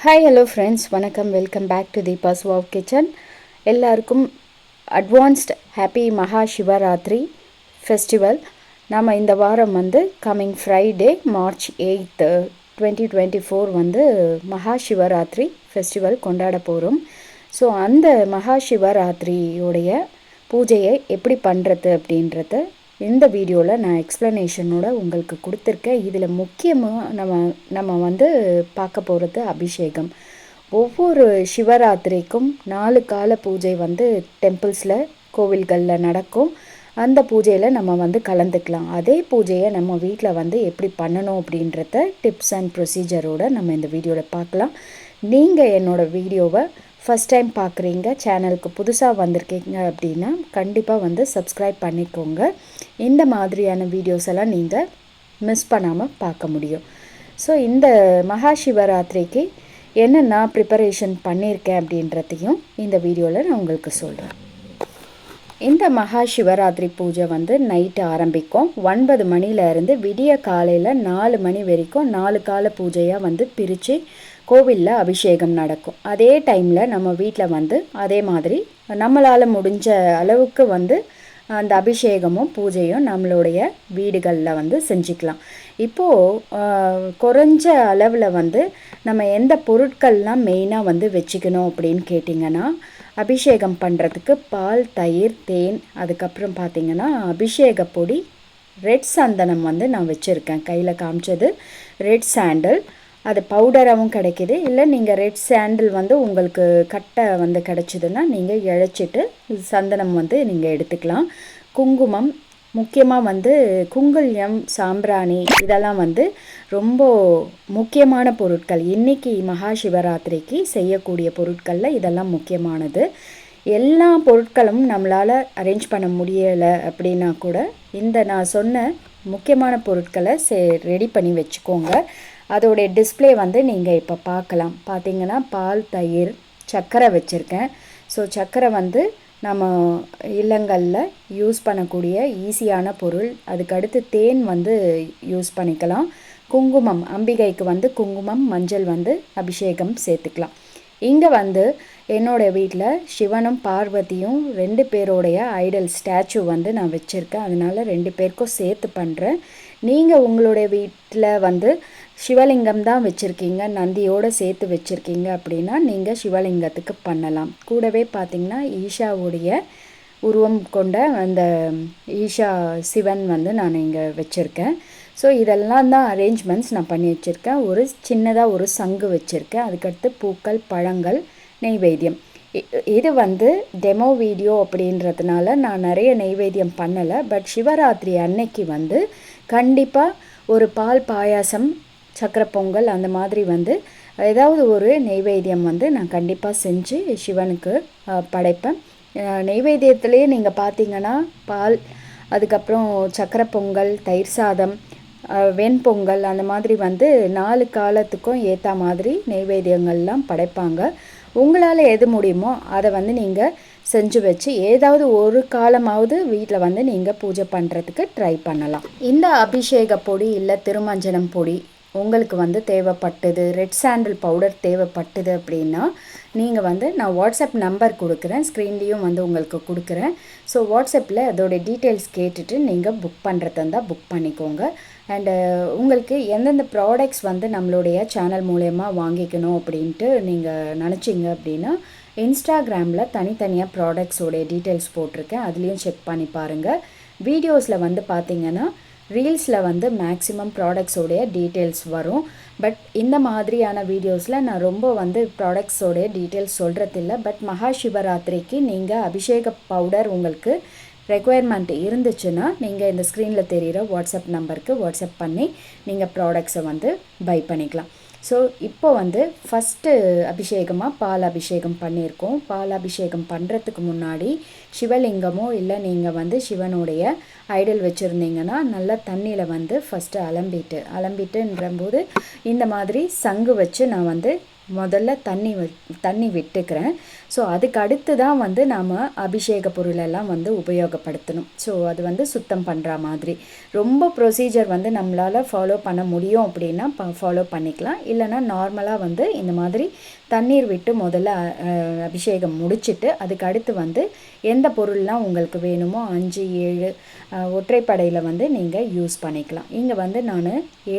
Hi hello friends வணக்கம். Welcome back to Deepa's wow kitchen எல்லாருக்கும் advanced happy Maha Shivaratri festival நம்ம இந்த வாரம் வந்து coming Friday March eighth twenty twenty four வந்து மகா சிவராத்திரி ஃபெஸ்டிவல் கொண்டாட போகிறோம் ஸோ அந்த மகா சிவராத்திரியோடைய பூஜையை எப்படி பண்ணுறது அப்படின்றத இந்த வீடியோவில் நான் எக்ஸ்ப்ளனேஷனோட உங்களுக்கு கொடுத்துருக்கேன். இதில் முக்கியமாக நம்ம நம்ம வந்து பார்க்க போகிறது அபிஷேகம். ஒவ்வொரு சிவராத்திரிக்கும் நாலு கால பூஜை வந்து டெம்பிள்ஸில் கோவில்களில் நடக்கும். அந்த பூஜையில் நம்ம வந்து கலந்துக்கலாம். அதே பூஜையை நம்ம வீட்டில் வந்து எப்படி பண்ணணும் அப்படின்றத டிப்ஸ் அண்ட் ப்ரொசீஜரோடு நம்ம இந்த வீடியோவில் பார்க்கலாம். நீங்கள் என்னோடய வீடியோவை ஃபஸ்ட் டைம் பார்க்குறீங்க சேனலுக்கு புதுசாக வந்திருக்கீங்க அப்படின்னா கண்டிப்பாக வந்து சப்ஸ்கிரைப் பண்ணிக்கோங்க. இந்த மாதிரியான வீடியோஸ் எல்லாம் நீங்கள் மிஸ் பண்ணாமல் பார்க்க முடியும். ஸோ இந்த மகா சிவராத்திரிக்கு என்ன நான் ப்ரிப்பரேஷன் பண்ணியிருக்கேன் அப்படின்றதையும் இந்த வீடியோவில் நான் உங்களுக்கு சொல்கிறேன் இந்த மகா சிவராத்திரி பூஜை வந்து நைட்டு ஆரம்பிக்கும். ஒன்பது மணிலேருந்து விடிய காலையில் நாலு மணி வரைக்கும் நாலு கால பூஜையாக வந்து பிரித்து கோவிலில் அபிஷேகம் நடக்கும். அதே டைமில் நம்ம வீட்டில் வந்து அதே மாதிரி நம்மளால் முடிஞ்ச அளவுக்கு வந்து அந்த அபிஷேகமும் பூஜையும் நம்மளுடைய வீடுகளில் வந்து செஞ்சுக்கலாம். இப்போது குறைஞ்ச அளவில் வந்து நம்ம எந்த பொருட்கள்லாம் மெயினாக வந்து வச்சுக்கணும் அப்படின்னு கேட்டிங்கன்னா அபிஷேகம் பண்ணுறதுக்கு பால் தயிர் தேன் அதுக்கப்புறம் பார்த்திங்கன்னா அபிஷேக பொடி ரெட் சந்தனம் வந்து நான் வச்சுருக்கேன். கையில் காமிச்சது ரெட் சாண்டல் அது பவுடராகவும் கிடைக்கிது. இல்லை நீங்கள் ரெட் சாண்டில் வந்து உங்களுக்கு கட்டை வந்து கிடச்சிதுன்னா நீங்கள் இழைச்சிட்டு சந்தனம் வந்து நீங்கள் எடுத்துக்கலாம். குங்குமம் முக்கியமாக வந்து குங்குல்யம் சாம்பிராணி இதெல்லாம் வந்து ரொம்ப முக்கியமான பொருட்கள். இன்றைக்கி மகா சிவராத்திரிக்கு செய்யக்கூடிய பொருட்களில் இதெல்லாம் முக்கியமானது. எல்லா பொருட்களும் நம்மளால் அரேஞ்ச் பண்ண முடியலை அப்படின்னா கூட இந்த நான் சொன்ன முக்கியமான பொருட்களை சே ரெடி பண்ணி வச்சுக்கோங்க. அதோடைய டிஸ்பிளே வந்து நீங்கள் இப்போ பார்க்கலாம். பார்த்தீங்கன்னா பால் தயிர் சர்க்கரை வச்சுருக்கேன். ஸோ சர்க்கரை வந்து நம்ம இல்லங்களில் யூஸ் பண்ணக்கூடிய ஈஸியான பொருள். அதுக்கடுத்து தேன் வந்து யூஸ் பண்ணிக்கலாம். குங்குமம் அம்பிகைக்கு வந்து குங்குமம் மஞ்சள் வந்து அபிஷேகம் சேர்த்துக்கலாம். இங்கே வந்து என்னோடய வீட்டில் சிவனும் பார்வதியும் ரெண்டு பேரோடைய ஐடல் ஸ்டாச்சு வந்து நான் வச்சுருக்கேன். அதனால் ரெண்டு பேருக்கும் சேர்த்து பண்ணுறேன் நீங்கள் உங்களுடைய வீட்டில் வந்து சிவலிங்கம் தான் வச்சுருக்கீங்க நந்தியோடு சேர்த்து வச்சுருக்கீங்க அப்படின்னா நீங்கள் சிவலிங்கத்துக்கு பண்ணலாம். கூடவே பார்த்திங்கன்னா ஈஷாவுடைய உருவம் கொண்ட அந்த ஈஷா சிவன் வந்து நான் இங்கே வச்சுருக்கேன். ஸோ இதெல்லாம் தான் அரேஞ்ச்மெண்ட்ஸ் நான் பண்ணி வச்சுருக்கேன். ஒரு சின்னதாக ஒரு சங்கு வச்சுருக்கேன். அதுக்கடுத்து பூக்கள் பழங்கள் நெய்வேத்தியம். இது வந்து டெமோ வீடியோ அப்படின்றதுனால நான் நிறைய நெய்வேத்தியம் பண்ணலை. பட் சிவராத்திரி அன்னைக்கு வந்து கண்டிப்பாக ஒரு பால் பாயாசம் சக்கரை பொங்கல் அந்த மாதிரி வந்து ஏதாவது ஒரு நெய்வேத்தியம் வந்து நான் கண்டிப்பாக செஞ்சு சிவனுக்கு படைப்பேன். நெய்வேத்தியத்துலேயே நீங்கள் பார்த்தீங்கன்னா பால் அதுக்கப்புறம் சக்கரை பொங்கல் தயிர் சாதம் வெண்பொங்கல் அந்த மாதிரி வந்து நாலு காலத்துக்கும் ஏற்ற மாதிரி நெய்வேத்தியங்கள்லாம் படைப்பாங்க. உங்களால் எது முடியுமோ அதை வந்து நீங்கள் செஞ்சு வச்சு ஏதாவது ஒரு காலமாவது வீட்டில் வந்து நீங்கள் பூஜை பண்ணுறதுக்கு ட்ரை பண்ணலாம். இந்த அபிஷேக பொடி இல்லை திருமஞ்சனம் பொடி உங்களுக்கு வந்து தேவைப்பட்டது ரெட் சாண்டில் பவுடர் தேவைப்பட்டது அப்படின்னா நீங்கள் வந்து நான் வாட்ஸ்அப் நம்பர் கொடுக்குறேன் ஸ்க்ரீன்லேயும் வந்து உங்களுக்கு கொடுக்குறேன். ஸோ வாட்ஸ்அப்பில் அதோடய டீட்டெயில்ஸ் கேட்டுட்டு நீங்கள் புக் பண்ணுறதா இருந்தால் புக் பண்ணிக்கோங்க. அண்டு உங்களுக்கு எந்தெந்த ப்ராடக்ட்ஸ் வந்து நம்மளுடைய சேனல் மூலயமா வாங்கிக்கணும் அப்படின்ட்டு நீங்கள் நினச்சிங்க அப்படின்னா இன்ஸ்டாகிராமில் தனித்தனியாக ப்ராடக்ட்ஸோடைய டீட்டெயில்ஸ் போட்டிருக்கேன். அதுலேயும் செக் பண்ணி பாருங்கள் வீடியோஸில் வந்து பார்த்தீங்கன்னா ரீல்ஸில் வந்து மேக்ஸிமம் ப்ராடக்ட்ஸோடைய டீட்டெயில்ஸ் வரும். பட் இந்த மாதிரியான வீடியோஸில் நான் ரொம்ப வந்து ப்ராடக்ட்ஸோடைய டீட்டெயில்ஸ் சொல்கிறதில்ல பட் மகா சிவராத்திரிக்கு நீங்கள் அபிஷேக பவுடர் உங்களுக்கு ரெக்குயர்மெண்ட் இருந்துச்சுன்னா நீங்கள் இந்த ஸ்க்ரீனில் தெரிகிற வாட்ஸ்அப் நம்பருக்கு வாட்ஸ்அப் பண்ணி நீங்கள் ப்ராடக்ட்ஸை வந்து பை பண்ணிக்கலாம். ஸோ இப்போ வந்து ஃபஸ்ட்டு அபிஷேகமாக பால் அபிஷேகம் பண்ணியிருக்கோம். பால் அபிஷேகம் பண்ணுறதுக்கு முன்னாடி சிவலிங்கமோ இல்லை நீங்கள் வந்து சிவனுடைய ஐடல் வச்சுருந்தீங்கன்னா நல்லா தண்ணியில் வந்து ஃபஸ்ட்டு அலம்பிட்டு அலம்பிட்டுன்றம்போது இந்த மாதிரி சங்கு வச்சு நான் வந்து முதல்ல தண்ணி தண்ணி விட்டுக்கிறேன். ஸோ அதுக்கு அடுத்து தான் வந்து நாம் அபிஷேக பொருளெல்லாம் வந்து உபயோகப்படுத்தணும். ஸோ அது வந்து சுத்தம் பண்ணுற மாதிரி. ரொம்ப ப்ரொசீஜர் வந்து நம்மளால் ஃபாலோ பண்ண முடியும் அப்படின்னா ஃபாலோ பண்ணிக்கலாம். இல்லைனா நார்மலாக வந்து இந்த மாதிரி தண்ணீர் விட்டு முதல்ல அபிஷேகம் முடிச்சுட்டு அதுக்கு அடுத்து வந்து எந்த பொருள்லாம் உங்களுக்கு வேணுமோ அஞ்சு ஏழு ஒற்றைப்படையில் வந்து நீங்கள் யூஸ் பண்ணிக்கலாம். இங்கே வந்து நான்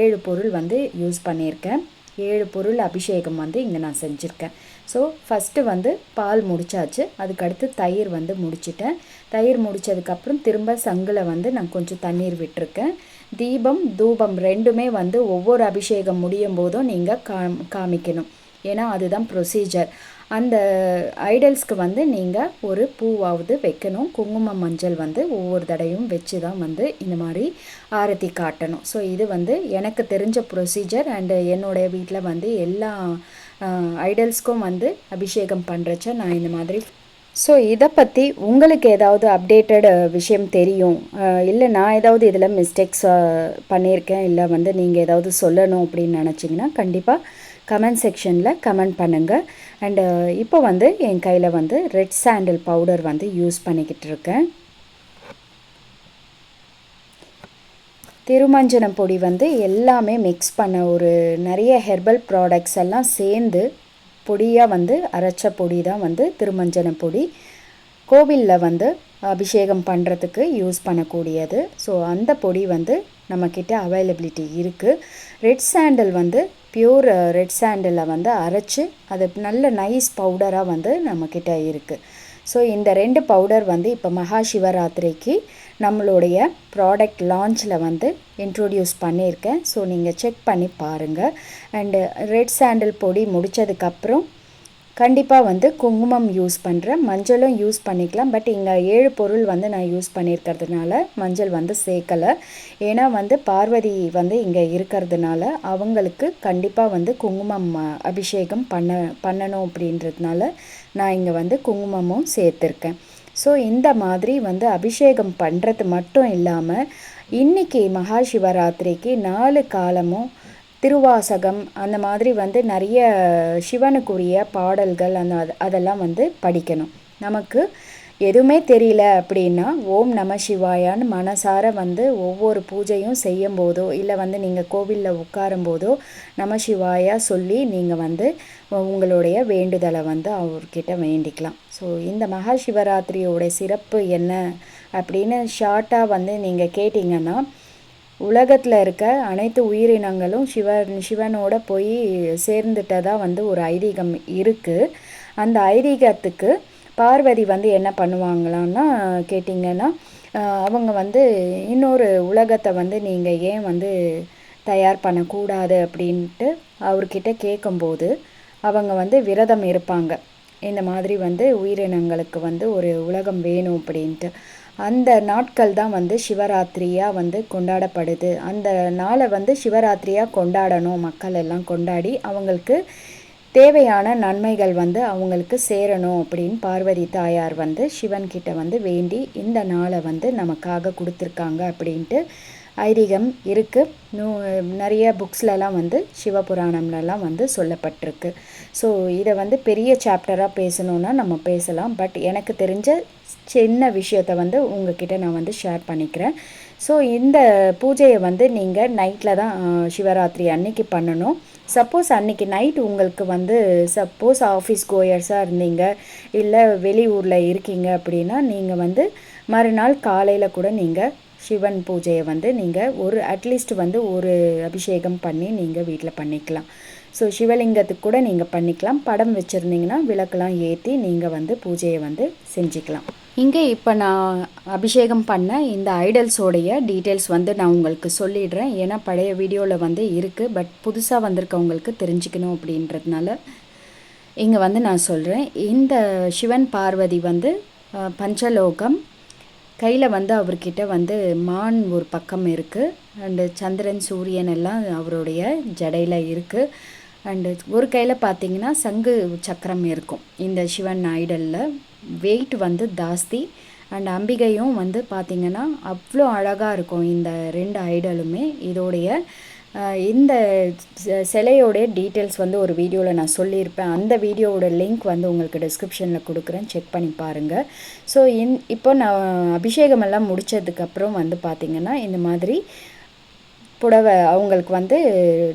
ஏழு பொருள் வந்து யூஸ் பண்ணியிருக்கேன். ஏழு பொருள் அபிஷேகம் வந்து இங்கே நான் செஞ்சுருக்கேன். ஸோ ஃபஸ்ட்டு வந்து பால் முடித்தாச்சு அதுக்கடுத்து தயிர் வந்து முடிச்சிட்டேன். தயிர் முடித்ததுக்கப்புறம் திரும்ப சங்கில் வந்து நான் கொஞ்சம் தண்ணீர் விட்டுருக்கேன். தீபம் தூபம் ரெண்டுமே வந்து ஒவ்வொரு அபிஷேகம் முடியும் போதும் நீங்கள் கா காமிக்கணும். ஏன்னா அதுதான் ப்ரொசீஜர் அந்த ஐடல்ஸ்க்கு வந்து நீங்கள் ஒரு பூவாவது வைக்கணும். குங்குமம் மஞ்சள் வந்து ஒவ்வொரு தடையும் வச்சு தான் வந்து இந்த மாதிரி ஆரத்தி காட்டணும். ஸோ இது வந்து எனக்கு தெரிஞ்ச ப்ரொசீஜர் அண்டு என்னுடைய வீட்டில் வந்து எல்லா ஐடல்ஸ்க்கும் வந்து அபிஷேகம் பண்ணுறச்ச நான் இந்த மாதிரி. ஸோ இதை பற்றி உங்களுக்கு ஏதாவது அப்டேட்டட் விஷயம் தெரியும். இல்லை நான் ஏதாவது இதில் மிஸ்டேக்ஸ் பண்ணியிருக்கேன். இல்லை வந்து நீங்கள் ஏதாவது சொல்லணும் அப்படின்னு நினச்சிங்கன்னா கண்டிப்பாக கமெண்ட் செக்ஷனில் கமெண்ட் பண்ணுங்கள் அண்டு இப்போ வந்து என் கையில் வந்து ரெட் சாண்டில் பவுடர் வந்து யூஸ் பண்ணிக்கிட்டு இருக்கேன். திருமஞ்சனம் பொடி வந்து எல்லாமே மிக்ஸ் பண்ண ஒரு நிறைய ஹெர்பல் ப்ராடக்ட்ஸ் எல்லாம் சேர்ந்து பொடியாக வந்து அரைச்ச பொடி தான் வந்து திருமஞ்சன பொடி. கோவிலில் வந்து அபிஷேகம் பண்ணுறதுக்கு யூஸ் பண்ணக்கூடியது. ஸோ அந்த பொடி வந்து நம்மக்கிட்ட அவைலபிலிட்டி இருக்குது ரெட் சாண்டல் வந்து பியூர் ரெட் சாண்டில் வந்து அரைச்சி அது நல்ல நைஸ் பவுடராக வந்து நம்மக்கிட்ட இருக்குது ஸோ இந்த ரெண்டு பவுடர் வந்து இப்போ மகா சிவராத்திரிக்கு நம்மளுடைய ப்ராடக்ட் லான்ச்சில் வந்து இன்ட்ரொடியூஸ் பண்ணியிருக்கேன். ஸோ நீங்கள் செக் பண்ணி பாருங்கள் அண்டு ரெட் சாண்டில் பொடி முடித்ததுக்கப்புறம் கண்டிப்பாக வந்து குங்குமம் யூஸ் பண்ணுறேன் மஞ்சளும் யூஸ் பண்ணிக்கலாம். பட் இங்கே ஏழு பொருள் வந்து நான் யூஸ் பண்ணியிருக்கிறதுனால மஞ்சள் வந்து சேர்க்கலை. ஏன்னா வந்து பார்வதி வந்து இங்கே இருக்கிறதுனால அவங்களுக்கு கண்டிப்பாக வந்து குங்குமம் அபிஷேகம் பண்ண பண்ணணும் அப்படின்றதுனால நான் இங்கே வந்து குங்குமமும் சேர்த்துருக்கேன். ஸோ இந்த மாதிரி வந்து அபிஷேகம் பண்ணுறது மட்டும் இல்லாமல் இன்றைக்கி மகா சிவராத்திரிக்கு நாலு காலமும் திருவாசகம் அந்த மாதிரி வந்து நிறைய சிவனுக்குரிய பாடல்கள் அந்த அதெல்லாம் வந்து படிக்கணும். நமக்கு எதுவுமே தெரியல அப்படின்னா ஓம் நம சிவாயான்னு மனசார வந்து ஒவ்வொரு பூஜையும் செய்யும் போதோ இல்லை வந்து நீங்கள் கோவிலில் உட்காரும் போதோ நம சிவாயா சொல்லி நீங்கள் வந்து உங்களுடைய வேண்டுதலை வந்து அவர்கிட்ட வேண்டிக்கலாம். ஸோ இந்த மகாசிவராத்திரியோட சிறப்பு என்ன அப்படின்னு ஷார்ட்டாக வந்து நீங்கள் கேட்டிங்கன்னா உலகத்தில் இருக்க அனைத்து உயிரினங்களும் சிவன் சிவனோட போய் சேர்ந்துட்டதாக வந்து ஒரு ஐதீகம் இருக்குது அந்த ஐதீகத்துக்கு பார்வதி வந்து என்ன பண்ணுவாங்களான்னா கேட்டிங்கன்னா அவங்க வந்து இன்னொரு உலகத்தை வந்து நீங்கள் ஏன் வந்து தயார் பண்ணக்கூடாது அப்படின்ட்டு அவர்கிட்ட கேட்கும்போது அவங்க வந்து விரதம் இருப்பாங்க. இந்த மாதிரி வந்து உயிரினங்களுக்கு வந்து ஒரு உலகம் வேணும் அப்படின்ட்டு. அந்த நாட்கள் தான் வந்து சிவராத்திரியாக வந்து கொண்டாடப்படுது. அந்த நாளை வந்து சிவராத்திரியாக கொண்டாடணும். மக்கள் எல்லாம் கொண்டாடி அவங்களுக்கு தேவையான நன்மைகள் வந்து அவங்களுக்கு சேரணும் அப்படின்னு பார்வதி தாயார் வந்து சிவன்கிட்ட வந்து வேண்டி இந்த நாளை வந்து நமக்காக கொடுத்துருக்காங்க அப்படின்ட்டு ஐதீகம் இருக்குது நூ நிறைய புக்ஸ்லலாம் வந்து சிவபுராணம்லலாம் வந்து சொல்லப்பட்டிருக்கு. ஸோ இதை வந்து பெரிய சாப்டராக பேசணுன்னா நம்ம பேசலாம். பட் எனக்கு தெரிஞ்ச சின்ன விஷயத்தை வந்து உங்ககிட்ட நான் வந்து ஷேர் பண்ணிக்கிறேன். ஸோ இந்த பூஜையை வந்து நீங்கள் நைட்டில் தான் சிவராத்திரி அன்னைக்கு பண்ணணும். சப்போஸ் அன்றைக்கி நைட் உங்களுக்கு வந்து சப்போஸ் ஆஃபீஸ் கோயர்ஸாக இருந்தீங்க இல்லை வெளியூரில் இருக்கீங்க அப்படின்னா நீங்கள் வந்து மறுநாள் காலையில் கூட நீங்கள் சிவன் பூஜையை வந்து நீங்கள் ஒரு அட்லீஸ்ட் வந்து ஒரு அபிஷேகம் பண்ணி நீங்கள் வீட்டில் பண்ணிக்கலாம். ஸோ சிவலிங்கத்துக்கு கூட நீங்கள் பண்ணிக்கலாம். படம் வச்சுருந்தீங்கன்னா விளக்கெல்லாம் ஏற்றி நீங்கள் வந்து பூஜையை வந்து செஞ்சுக்கலாம். இங்கே இப்போ நான் அபிஷேகம் பண்ண இந்த ஐடல்ஸோடைய டீட்டெயில்ஸ் வந்து நான் உங்களுக்கு சொல்லிடுறேன். ஏன்னா பழைய வீடியோவில் வந்து இருக்குது பட் புதுசாக வந்திருக்கவங்களுக்கு தெரிஞ்சுக்கணும் அப்படின்றதுனால இங்கே வந்து நான் சொல்கிறேன் இந்த சிவன் பார்வதி வந்து பஞ்சலோகம். கையில் வந்து அவர்கிட்ட வந்து மான் ஒரு பக்கம் இருக்குது அண்டு சந்திரன் சூரியன் எல்லாம் அவருடைய ஜடையில் இருக்குது அண்டு ஒரு கையில் பார்த்தீங்கன்னா சங்கு சக்கரம் இருக்கும். இந்த சிவன் ஐடலில் வெயிட் வந்து ஜாஸ்தி. அண்ட் அம்பிகையும் வந்து பார்த்திங்கன்னா அவ்வளோ அழகாக இருக்கும் இந்த ரெண்டு ஐடலுமே. இதோடைய இந்த சிலையோடைய டீட்டெயில்ஸ் வந்து ஒரு வீடியோவில் நான் சொல்லியிருப்பேன். அந்த வீடியோவோட லிங்க் வந்து உங்களுக்கு டிஸ்கிரிப்ஷனில் கொடுக்குறேன். செக் பண்ணி பாருங்கள் ஸோ இன் இப்போ நான் அபிஷேகமெல்லாம் முடித்ததுக்கப்புறம் வந்து பார்த்திங்கன்னா இந்த மாதிரி புடவை அவங்களுக்கு வந்து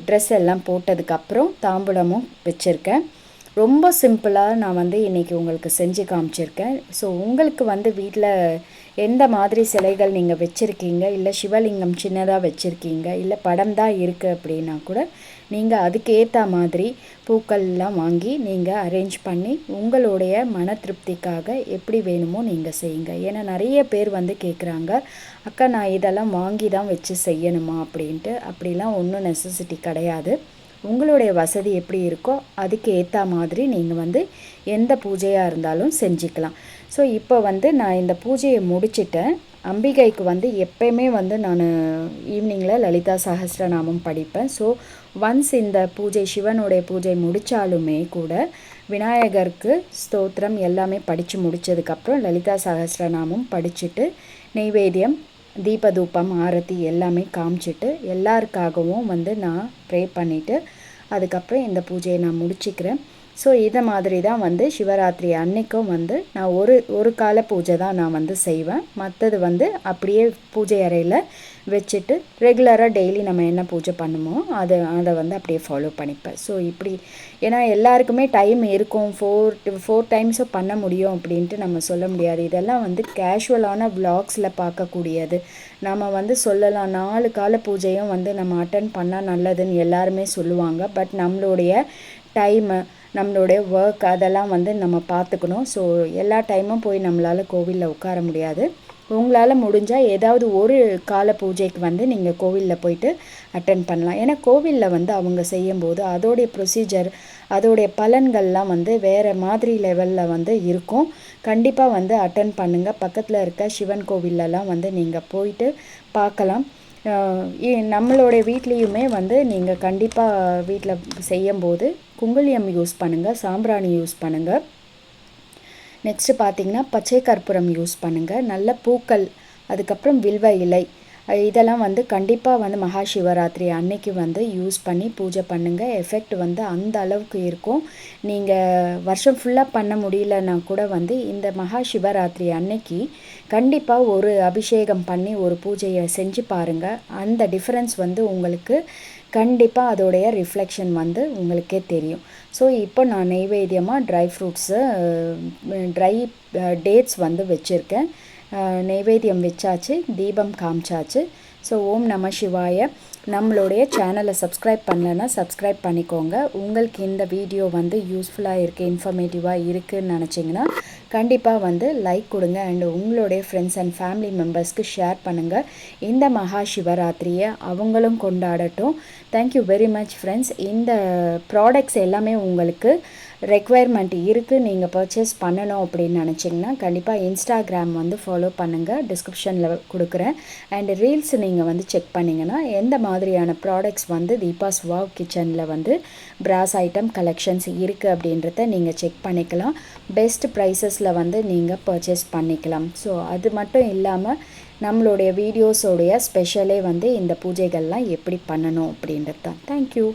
ட்ரெஸ் எல்லாம் போட்டதுக்கப்புறம் தாம்பூலமும் வச்சுருக்கேன். ரொம்ப சிம்பிளாக நான் வந்து இன்றைக்கி உங்களுக்கு செஞ்சு காமிச்சிருக்கேன். ஸோ உங்களுக்கு வந்து வீட்டில் எந்த மாதிரி சிலைகள் நீங்கள் வச்சுருக்கீங்க? இல்லை சிவலிங்கம் சின்னதாக வச்சுருக்கீங்க? இல்லை படம் தான் இருக்குது அப்படின்னா கூட நீங்கள் அதுக்கேற்ற மாதிரி பூக்கள்லாம் வாங்கி நீங்கள் அரேஞ்ச் பண்ணி உங்களுடைய மன திருப்திக்காக எப்படி வேணுமோ நீங்கள் செய்யுங்க. ஏன்னா நிறைய பேர் வந்து கேட்குறாங்க அக்கா நான் இதெல்லாம் வாங்கி தான் வச்சு செய்யணுமா? அப்படின்ட்டு. அப்படிலாம் ஒன்றும் நெசசிட்டி கிடையாது. உங்களுடைய வசதி எப்படி இருக்கோ அதுக்கு ஏற்ற மாதிரி நீங்கள் வந்து எந்த பூஜையாக இருந்தாலும் செஞ்சுக்கலாம். ஸோ இப்போ வந்து நான் இந்த பூஜையை முடிச்சிட்டேன். அம்பிகைக்கு வந்து எப்பயுமே வந்து நான் ஈவினிங்கில் லலிதா சஹஸ்ரநாமம் படிப்பேன். ஸோ ஒன்ஸ் இந்த பூஜை சிவனுடைய பூஜை முடித்தாலுமே கூட விநாயகருக்கு ஸ்தோத்திரம் எல்லாமே படித்து முடித்ததுக்கப்புறம் லலிதா சகசிரநாமம் படிச்சுட்டு நெய்வேத்தியம் தீபதூபம் ஆரத்தி எல்லாமே காமிச்சிட்டு எல்லாருக்காகவும் வந்து நான் ப்ரே பண்ணிவிட்டு அதுக்கப்புறம் இந்த பூஜையை நான் முடிச்சுக்கிறேன். ஸோ இதை மாதிரி தான் வந்து சிவராத்திரி அன்னைக்கும் வந்து நான் ஒரு ஒரு கால பூஜை தான் நான் வந்து செய்வேன். மற்றது வந்து அப்படியே பூஜை அறையில் வச்சுட்டு ரெகுலராக டெய்லி நம்ம என்ன பூஜை பண்ணுமோ அதை அதை வந்து அப்படியே ஃபாலோ பண்ணிப்பேன். ஸோ இப்படி ஏன்னா எல்லாருக்குமே டைம் இருக்கும். ஃபோர் ஃபோர் டைம்ஸும் பண்ண முடியும் அப்படின்ட்டு நம்ம சொல்ல முடியாது. இதெல்லாம் வந்து கேஷுவலான விளாக்ஸில் பார்க்கக்கூடியது. நம்ம வந்து சொல்லலாம் நாலு கால பூஜையும் வந்து நம்ம அட்டன் பண்ணால் நல்லதுன்னு எல்லாருமே சொல்லுவாங்க. பட் நம்மளுடைய டைமு நம்மளுடைய ஒர்க் அதெல்லாம் வந்து நம்ம பார்த்துக்கணும். ஸோ எல்லா டைமும் போய் நம்மளால் கோவிலில் உட்கார முடியாது. உங்களால் முடிஞ்சால் ஏதாவது ஒரு கால பூஜைக்கு வந்து நீங்கள் கோவிலில் போயிட்டு அட்டன் பண்ணலாம். ஏன்னா கோவிலில் வந்து அவங்க செய்யும்போது அதோடைய ப்ரொசீஜர் அதோடைய பலன்கள்லாம் வந்து வேறு மாதிரி லெவலில் வந்து இருக்கும். கண்டிப்பாக வந்து அட்டன் பண்ணுங்கள் பக்கத்தில் இருக்க சிவன் கோவிலெலாம் வந்து நீங்கள் போயிட்டு பார்க்கலாம். நம்மளுடைய வீட்லேயுமே வந்து நீங்கள் கண்டிப்பாக வீட்டில் செய்யும்போது குங்குளியம் யூஸ் பண்ணுங்கள் சாம்பிராணி யூஸ் பண்ணுங்கள் நெக்ஸ்ட்டு பார்த்தீங்கன்னா பச்சை கற்பூரம் யூஸ் பண்ணுங்கள் நல்ல பூக்கள் அதுக்கப்புறம் வில்வ இலை இதெல்லாம் வந்து கண்டிப்பாக வந்து மகா சிவராத்திரி அன்னைக்கு வந்து யூஸ் பண்ணி பூஜை பண்ணுங்கள் எஃபெக்ட் வந்து அந்த அளவுக்கு இருக்கும். நீங்கள் வருஷம் ஃபுல்லாக பண்ண முடியலன்னா கூட வந்து இந்த மகா சிவராத்திரி அன்னைக்கு கண்டிப்பாக ஒரு அபிஷேகம் பண்ணி ஒரு பூஜையை செஞ்சு பாருங்கள் அந்த டிஃப்ரென்ஸ் வந்து உங்களுக்கு கண்டிப்பாக அதோடைய ரிஃப்ளெக்ஷன் வந்து உங்களுக்கே தெரியும். ஸோ இப்போ நான் நெய்வேத்தியமாக ட்ரை ஃப்ரூட்ஸு ட்ரை டேட்ஸ் வந்து வச்சுருக்கேன். நெய்வேத்தியம் வச்சாச்சு தீபம் காமிச்சாச்சு. ஸோ ஓம் நம சிவாய. நம்மளுடைய சேனலை சப்ஸ்கிரைப் பண்ணலைன்னா சப்ஸ்கிரைப் பண்ணிக்கோங்க. உங்களுக்கு இந்த வீடியோ வந்து யூஸ்ஃபுல்லாக இருக்குது இன்ஃபர்மேட்டிவாக இருக்குதுன்னு நினச்சிங்கன்னா கண்டிப்பாக வந்து லைக் கொடுங்க. அண்ட் உங்களுடைய ஃப்ரெண்ட்ஸ் அண்ட் ஃபேமிலி மெம்பர்ஸ்க்கு ஷேர் பண்ணுங்கள் இந்த மகா சிவராத்திரியை அவங்களும் கொண்டாடட்டும். Thank you very much friends இந்த ப்ராடக்ட்ஸ் எல்லாமே உங்களுக்கு ரெக்குவயர்மெண்ட் இருக்குது நீங்கள் பர்ச்சேஸ் பண்ணணும் அப்படின்னு நினச்சிங்கன்னா கண்டிப்பாக இன்ஸ்டாகிராம் வந்து ஃபாலோ பண்ணுங்கள் டிஸ்கிரிப்ஷனில் கொடுக்குறேன். அண்ட் ரீல்ஸ் நீங்கள் வந்து செக் பண்ணிங்கன்னா எந்த மாதிரியான ப்ராடக்ட்ஸ் வந்து தீபாஸ் வாவ் கிச்சனில் வந்து பிராஸ் ஐட்டம் கலெக்ஷன்ஸ் இருக்குது அப்படின்றத நீங்கள் செக் பண்ணிக்கலாம். பெஸ்ட் ப்ரைஸஸில் வந்து நீங்கள் பர்ச்சேஸ் பண்ணிக்கலாம். ஸோ அது மட்டும் இல்லாமல் நம்மளுடைய வீடியோஸோடைய ஸ்பெஷலே வந்து இந்த பூஜைகள்லாம் எப்படி பண்ணணும் அப்படின்றது தான் தேங்க்யூ